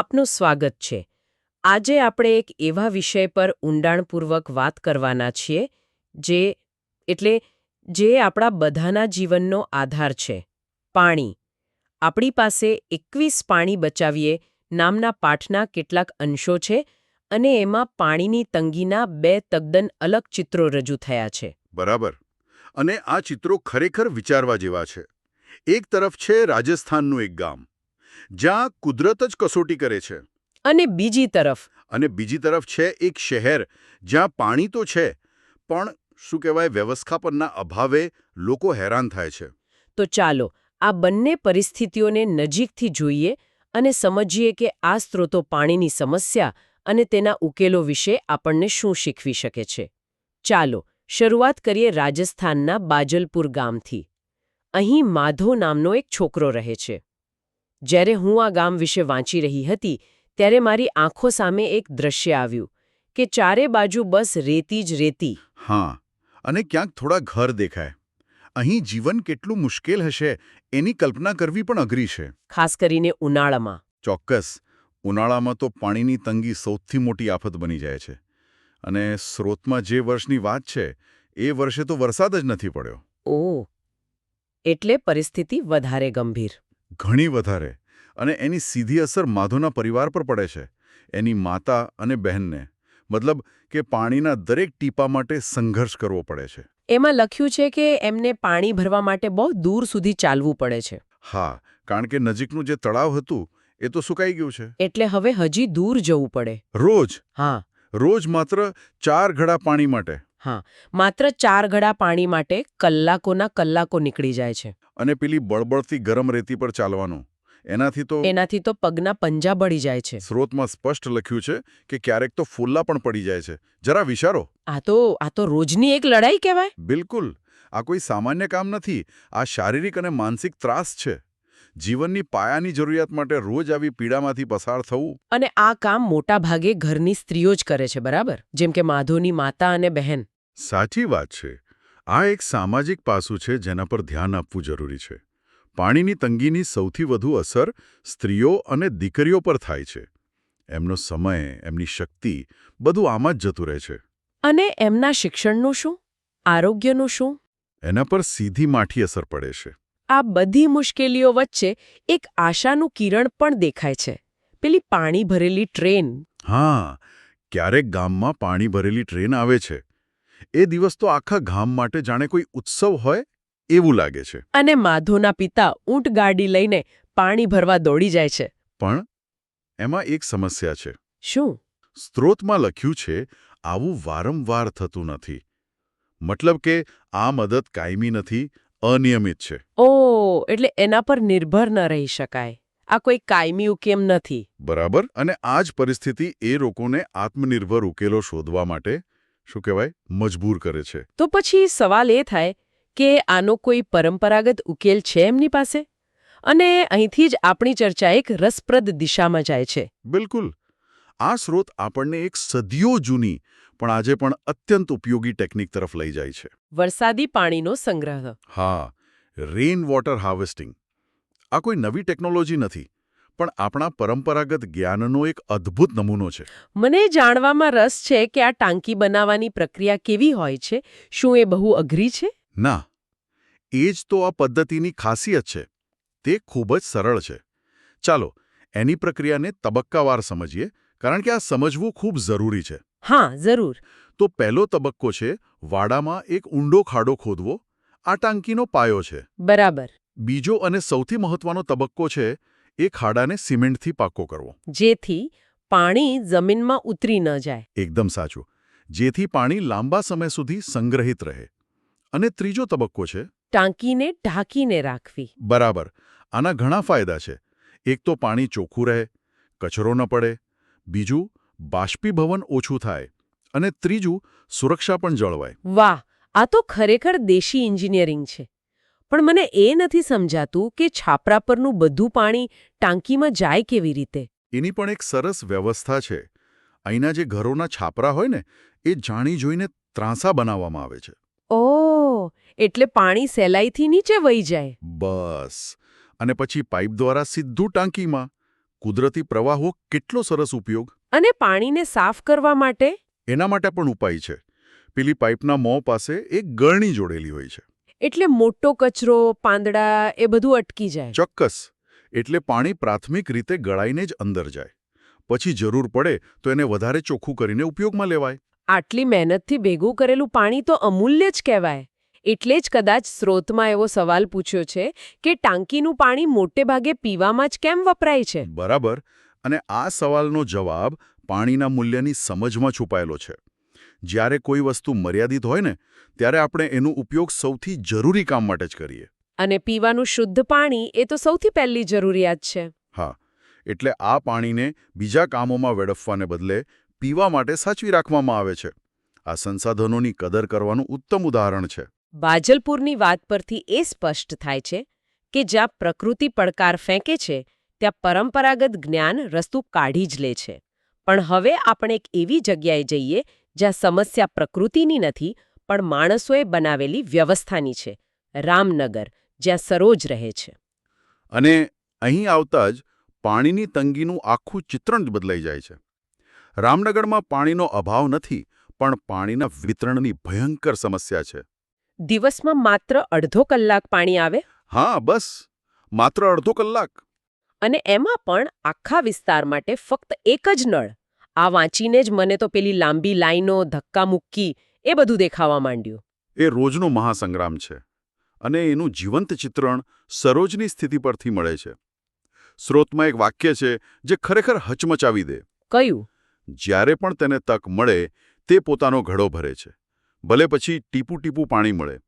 આપનું સ્વાગત છે. આજે આપણે એક એવા વિષય પર ઊંડાણપૂર્વક વાત કરવાના છીએ, જે, એટલે, જે આપણા બધાના જીવનનો આધાર છે. પાણી. આપણી પાસે એકવીસ પાણી બચાવીએ નામના પાઠના કેટલાક અંશો છે અને એમાં પાણીની તંગીના બે તદ્દન અલગ ચિત્રો રજૂ થયા છે. બરાબર. અને આ ચિત્રો ખરેખર વિચારવા જેવા છે. એક તરફ છે રાજસ્થાનનું એક ગામ. જ્યાં કુદરત જ કસોટી કરે છે. અને બીજી તરફ. અને બીજી તરફ છે એક શહેર જ્યાં પાણી તો છે પણ શું કહેવાય વ્યવસ્થાપનના અભાવે લોકો હેરાન થાય છે. તો ચાલો આ બંને પરિસ્થિતિઓને નજીકથી જોઈએ અને સમજીએ કે આ સ્ત્રોતો પાણીની સમસ્યા અને તેના ઉકેલો વિશે આપણને શું શીખવી શકે છે. ચાલો શરૂઆત કરીએ રાજસ્થાનના બાજલપુર ગામથી. અહીં માધો નામનો એક છોકરો રહે છે. જ્યારે હું આ ગામ વિશે વાંચી રહી હતી ત્યારે મારી આંખો સામે એક દ્રશ્ય આવ્યું કે ચારે બાજુ બસ રેતી જ રેતી. હા અને ક્યાંક થોડા ઘર દેખાય. અહીં જીવન કેટલું મુશ્કેલ હશે એની કલ્પના કરવી પણ અઘરી છે. ખાસ કરીને ઉનાળામાં. ચોક્કસ ઉનાળામાં તો પાણીની તંગી સૌથી મોટી આફત બની જાય છે. અને સ્રોતમાં જે વર્ષની વાત છે એ વર્ષે તો વરસાદ જ નથી પડ્યો. ઓ એટલે પરિસ્થિતિ વધારે ગંભીર. ઘણી વધારે અને એની સીધી અસર માધોના પરિવાર પર પડે છે. એની માતા અને બહેનને મતલબ કે પાણીના દરેક ટીપા માટે સંઘર્ષ કરવો પડે છે. એમાં લખ્યું છે કે એમને પાણી ભરવા માટે બહુ દૂર સુધી ચાલવું પડે છે. હા કારણ કે નજીકનું જે તળાવ હતું એ તો સુકાઈ ગયું છે. એટલે હવે હજી દૂર જવું પડે. રોજ? હા. રોજ માત્ર ચાર ઘડા પાણી માટે? હા માત્ર ચાર ઘડા પાણી માટે કલાકોના કલાકો નીકળી જાય છે. અને પેલી બળબળતી ગરમ રેતી પર ચાલવાનું. એનાથી તો એનાથી તો પગના પંજા બળી જાય છે. સ્રોતમાં સ્પષ્ટ લખ્યું છે કે ક્યારેક તો ફૂલ્લા પણ પડી જાય છે. જરા વિચારો. આ તો આ તો રોજની એક લડાઈ કહેવાય. બિલકુલ. આ કોઈ સામાન્ય કામ નથી. આ શારીરિક અને માનસિક ત્રાસ છે. જીવનની પાયાની જરૂરિયાત માટે રોજ આવી પીડામાંથી પસાર થવું. અને આ કામ મોટા ભાગે ઘરની સ્ત્રીઓ જ કરે છે બરાબર? જેમ કે માધોની માતા અને બહેન. સાચી વાત છે. આ એક સામાજિક પાસું છે જેના પર ધ્યાન આપવું જરૂરી છે. પાણીની તંગીની સૌથી વધુ અસર સ્ત્રીઓ અને દીકરીઓ પર થાય છે. એમનો સમય એમની શક્તિ બધું આમાં જ જતું રહે છે. અને એમના શિક્ષણનું શું? આરોગ્યનું શું? એના પર સીધી માઠી અસર પડે છે. આ બધી મુશ્કેલીઓ વચ્ચે એક આશાનું કિરણ પણ દેખાય છે. પેલી પાણી ભરેલી ટ્રેન. હા ક્યારેક ગામમાં પાણી ભરેલી ટ્રેન આવે છે. એ દિવસ તો આખા ગામ માટે જાણે કોઈ ઉત્સવ હોય એવું લાગે છે. અને માધોના પિતા ઊંટ ગાડી લઈને પાણી ભરવા દોડી જાય છે. પણ એમાં એક સમસ્યા છે. શું? સ્ત્રોતમાં લખ્યું છે આવું વારંવાર થતું નથી. મતલબ કે આ મદદ કાયમી નથી અનિયમિત છે. ઓ એટલે એના પર નિર્ભર ન રહી શકાય. આ કોઈ કાયમી ઉકેમ નથી. બરાબર? અને આ જ પરિસ્થિતિ એ લોકોને આત્મનિર્ભર ઉકેલો શોધવા માટે શું કહેવાય? મજબૂર કરે છે. તો પછી સવાલ એ થાય કે આનો કોઈ પરંપરાગત ઉકેલ છે એમની પાસે? અને અહીંથી જ આપણી ચર્ચા એક રસપ્રદ દિશામાં જાય છે. બિલકુલ. આ સ્રોત આપણને એક સદીઓ જૂની પણ આજે પણ અત્યંત ઉપયોગી ટેકનિક તરફ લઈ જાય છે. વરસાદી પાણીનો સંગ્રહ. હા રેઇન વોટર હાર્વેસ્ટિંગ આ કોઈ નવી ટેકનોલોજી નથી. પણ આપણા પરંપરાગત જ્ઞાનનો એક અદ્ભુત નમૂનો છે. મને જાણવામાં રસ છે કે આ ટાંકી બનાવવાની પ્રક્રિયા કેવી હોય છે? શું એ બહુ અઘરી છે? ના એ જ તો આ પદ્ધતિની ખાસિયત છે. તે ખૂબ જ સરળ છે. ચાલો એની પ્રક્રિયાને તબક્કાવાર સમજીએ કારણ કે આ સમજવું ખૂબ જરૂરી છે. હા જરૂર. તો પહેલો તબક્કો છે વાડામાં એક ઊંડો ખાડો ખોદવો. આ ટાંકીનો પાયો છે. બરાબર. બીજો અને સૌથી મહત્વનો તબક્કો છે એ ખાડાને સિમેન્ટથી પાકો કરવો. જેથી પાણી જમીનમાં ઉતરી ન જાય. એકદમ સાચું. જેથી પાણી લાંબા સમય સુધી સંગ્રહિત રહે. અને ત્રીજો તબક્કો છે? ટાંકીને ઢાંકીને રાખવી. બરાબર. આના ઘણા ફાયદા છે. એક તો પાણી ચોખ્ખું રહે કચરો ન પડે. બીજું બાષ્પીભવન ઓછું થાય. અને ત્રીજું સુરક્ષા પણ જળવાય. વાહ! આ તો ખરેખર દેશી એન્જિનિયરિંગ છે. પણ મને એ નથી સમજાતું કે છાપરા પરનું બધું પાણી ટાંકીમાં જાય કેવી રીતે. એની પણ એક સરસ વ્યવસ્થા છે. અહીંના જે ઘરોના છાપરા હોય ને એ જાણી જોઈને ત્રાંસા બનાવવામાં આવે છે. ઓ એટલે પાણી સહેલાઈથી નીચે વહી જાય. બસ. અને પછી પાઇપ દ્વારા સીધું ટાંકીમાં. કુદરતી પ્રવાહો કેટલો સરસ ઉપયોગ. અને પાણીને સાફ કરવા માટે? એના માટે પણ ઉપાય છે. પેલી પાઇપના મોં પાસે એક ગળણી જોડેલી હોય છે. એટલે મોટો કચરો પાંદડા એ બધું અટકી જાય. ચોક્કસ. એટલે પાણી પ્રાથમિક રીતે ગળાઈને જ અંદર જાય. પછી જરૂર પડે તો એને વધારે ચોખ્ખું કરીને ઉપયોગમાં લેવાય. આટલી મહેનતથી ભેગું કરેલું પાણી તો અમૂલ્ય જ કહેવાય. એટલે જ કદાચ સ્રોતમાં એવો સવાલ પૂછ્યો છે કે ટાંકીનું પાણી મોટે ભાગે પીવામાં જ કેમ વપરાય છે? બરાબર. અને આ સવાલનો જવાબ પાણીના મૂલ્યની સમજમાં છુપાયેલો છે. જ્યારે કોઈ વસ્તુ મર્યાદિત હોય ને ત્યારે આપણે એનો ઉપયોગ સૌથી જરૂરી કામ માટે જ કરીએ. અને પીવાનું શુદ્ધ પાણી એ તો સૌથી પહેલી જરૂરિયાત છે. હા એટલે આ પાણીને બીજા કામોમાં વેડફવાને બદલે પીવા માટે સાચવી રાખવામાં આવે છે. આ સંસાધનોની કદર કરવાનું ઉત્તમ ઉદાહરણ છે. બાજલપુરની વાત પરથી એ સ્પષ્ટ થાય છે કે જ્યાં પ્રકૃતિ પડકાર ફેંકે છે ત્યાં પરંપરાગત જ્ઞાન રસ્તું કાઢી જ લે છે. પણ હવે આપણે એક એવી જગ્યાએ જઈએ જ્યાં સમસ્યા પ્રકૃતિની નથી પણ માણસોએ બનાવેલી વ્યવસ્થાની છે. રામનગર જ્યાં સરોજ રહે છે. અને અહીં આવતા જ પાણીની તંગીનું આખું ચિત્રણ જ બદલાઈ જાય છે. રામનગરમાં પાણીનો અભાવ નથી પણ પાણીના વિતરણની ભયંકર સમસ્યા છે. દિવસમાં માત્ર અડધો કલાક પાણી આવે? હા બસ. માત્ર અડધો કલાક. અને એમાં પણ આખા વિસ્તાર માટે ફક્ત એક જ નળ. આ વાંચીને જ મને તો પેલી લાંબી લાઈનો ધક્કા મુક્કી એ બધું દેખાવા માંડ્યું. એ રોજનો મહાસંગ્રામ છે અને એનું જીવંત ચિત્રણ સરોજની સ્થિતિ પરથી મળે છે. સ્રોતમાં એક વાક્ય છે જે ખરેખર હચમચાવી દે. કયું? જ્યારે પણ તેને તક મળે તે પોતાનો ઘડો ભરે છે. ભલે પછી ટીપું ટીપું પાણી મળે.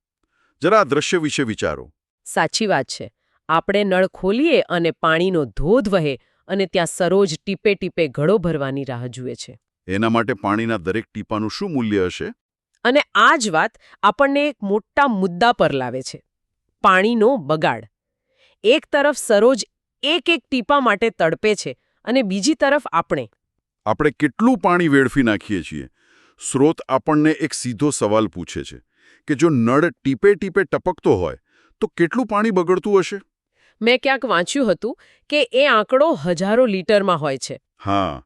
જરા આ દ્રશ્ય વિશે વિચારો. સાચી વાત છે. આપણે નળ ખોલીએ અને પાણીનો ધોધ વહે અને ત્યાં સરોજ ટીપે ટીપે ઘડો ભરવાની રાહ જુએ છે. એના માટે પાણીના દરેક ટીપાનું શું મૂલ્ય હશે? અને આ જ વાત આપણને એક મોટા મુદ્દા પર લાવે છે. પાણીનો બગાડ. એક તરફ સરોજ એક એક ટીપા માટે તડપે છે અને બીજી તરફ આપણે. આપણે કેટલું પાણી વેડફી નાખીએ છીએ? સ્રોત આપણને એક સીધો સવાલ પૂછે છે કે જો નળ ટીપે ટીપે ટપકતો હોય તો કેટલું પાણી બગડતું હશે? મેં ક્યાંક વાંચ્યું હતું કે એ આંકડો હજારો લીટરમાં હોય છે. હા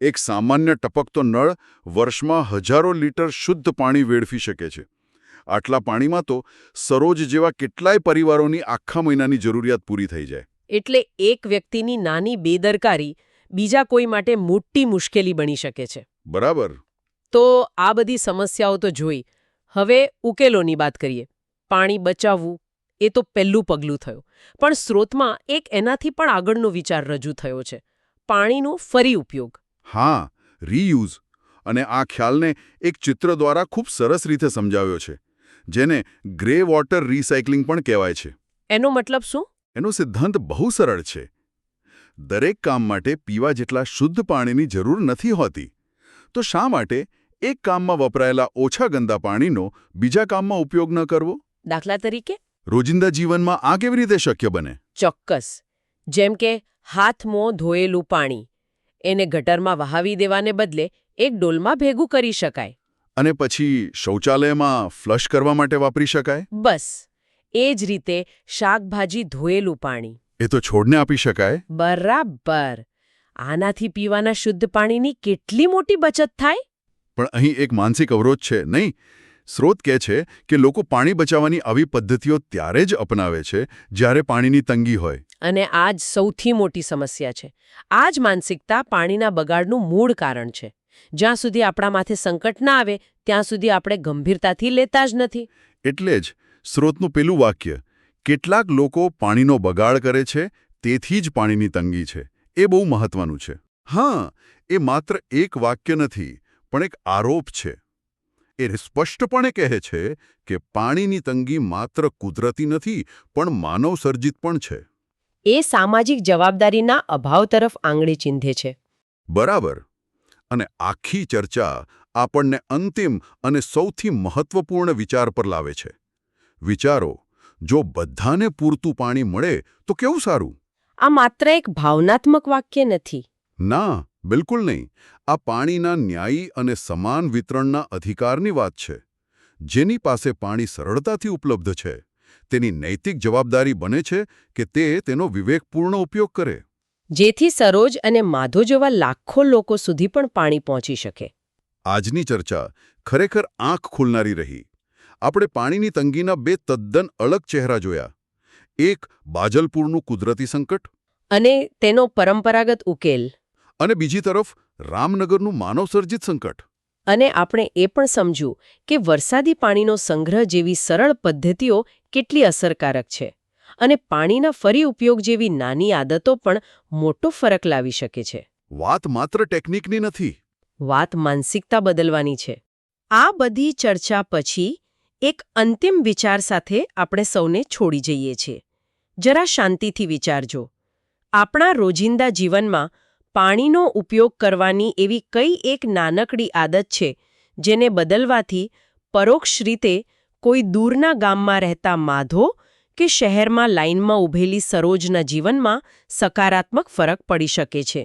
એક સામાન્ય ટપકતો નળ વર્ષમાં હજારો લીટર શુદ્ધ પાણી વેડફી શકે છે. આટલા પાણીમાં તો સરોજ જેવા કેટલાય પરિવારોની આખા મહિનાની જરૂરિયાત પૂરી થઈ જાય. એટલે એક વ્યક્તિની નાની બેદરકારી બીજા કોઈ માટે મોટી મુશ્કેલી બની શકે છે. બરાબર. તો આ બધી સમસ્યાઓ તો જોઈ. હવે ઉકેલોની વાત કરીએ. પાણી બચાવવું એ તો પહેલું પગલું થયું. પણ સ્રોતમાં એક એનાથી પણ આગળનો વિચાર રજૂ થયો છે. પાણીનો ફરી ઉપયોગ. હા રીયુઝ. અને આ ખ્યાલને એક ચિત્ર દ્વારા ખૂબ સરસ રીતે સમજાવ્યો છે જેને ગ્રે વોટર રિસાયકલિંગ પણ કહેવાય છે. એનો મતલબ શું? એનો સિદ્ધાંત બહુ સરળ છે. દરેક કામ માટે પીવા જેટલા શુદ્ધ પાણીની જરૂર નથી હોતી તો શા માટે એક કામમાં વપરાયેલા ઓછા ગંદા પાણીનો બીજા કામમાં ઉપયોગ ન કરવો? દાખલા તરીકે રોજિંદા જીવનમાં આ કેવી રીતે શક્ય બને? ચોક્કસ. જેમ કે હાથ મોં ધોયેલું પાણી. એને ગટરમાં વહાવી દેવાને બદલે એક ડોલમાં ભેગું કરી શકાય. અને પછી શૌચાલયમાં ફ્લશ કરવા માટે વાપરી શકાય? બસ. એ જ રીતે શાકભાજી ધોયેલું પાણી. એ તો છોડને આપી શકાય? બરાબર. આનાથી પીવાના શુદ્ધ પાણીની કેટલી મોટી બચત થાય? પણ અહીં એક માનસિક અવરોધ છે નહીં? સ્રોત કહે છે કે લોકો પાણી બચાવવાની આવી પદ્ધતિઓ ત્યારે જ અપનાવે છે જ્યારે પાણીની તંગી હોય. અને આ જ સૌથી મોટી સમસ્યા છે. આ જ માનસિકતા પાણીના બગાડનું મૂળ કારણ છે. જ્યાં સુધી આપણા માથે સંકટ ના આવે ત્યાં સુધી આપણે ગંભીરતાથી લેતા જ નથી. એટલે જ સ્રોતનું પેલું વાક્ય કેટલાક લોકો પાણીનો બગાડ કરે છે તેથી જ પાણીની તંગી છે. એ બહુ મહત્વનું છે. હા એ માત્ર એક વાક્ય નથી પણ એક આરોપ છે. એ સ્પષ્ટપણે કહે છે કે પાણીની તંગી માત્ર કુદરતી નથી પણ માનવ સર્જિત પણ છે. એ સામાજિક જવાબદારીના અભાવ તરફ આંગળી ચીંધે છે. બરાબર. અને આખી ચર્ચા આપણને અંતિમ અને સૌથી મહત્વપૂર્ણ વિચાર પર લાવે છે. વિચારો જો બધાને પૂરતું પાણી મળે તો કેવું સારું? આ માત્ર એક ભાવનાત્મક વાક્ય નથી. ના. બિલકુલ નહીં. આ પાણીના ન્યાયી અને સમાન વિતરણના અધિકારની વાત છે. જેની પાસે પાણી સરળતાથી ઉપલબ્ધ છે. તેની નૈતિક જવાબદારી બને છે કે તે તેનો વિવેકપૂર્ણ ઉપયોગ કરે. જેથી સરોજ અને માધો જેવા લાખો લોકો સુધી પણ પાણી પહોંચી શકે. આજની ચર્ચા ખરેખર આંખ ખોલનારી રહી. આપણે પાણીની તંગીના બે તદ્દન અલગ ચહેરા જોયા. એક બાજલપુરનું કુદરતી સંકટ. અને તેનો પરંપરાગત ઉકેલ. અને બીજી તરફ રામનગરનું માનવસર્જિત સંકટ. અને આપણે એ પણ સમજ્યું કે વરસાદી પાણીનો સંગ્રહ જેવી સરળ પદ્ધતિઓ કેટલી અસરકારક છે અને પાણીના ફરી ઉપયોગ જેવી નાની આદતો પણ મોટો ફરક લાવી શકે છે. વાત માત્ર ટેકનિકની નથી. વાત માનસિકતા બદલવાની છે. આ બધી ચર્ચા પછી એક અંતિમ વિચાર સાથે આપણે સૌને છોડી જઈએ છીએ. જરા શાંતિથી વિચારજો. આપણા રોજિંદા જીવનમાં પાણીનો ઉપયોગ કરવાની એવી કઈ એક નાનકડી આદત છે, જેને બદલવાથી પરોક્ષ રીતે કોઈ દૂરના ગામમાં રહેતા માધો કે શહેરમાં લાઇનમાં ઊભેલી સરોજના જીવનમાં સકારાત્મક ફરક પડી શકે છે.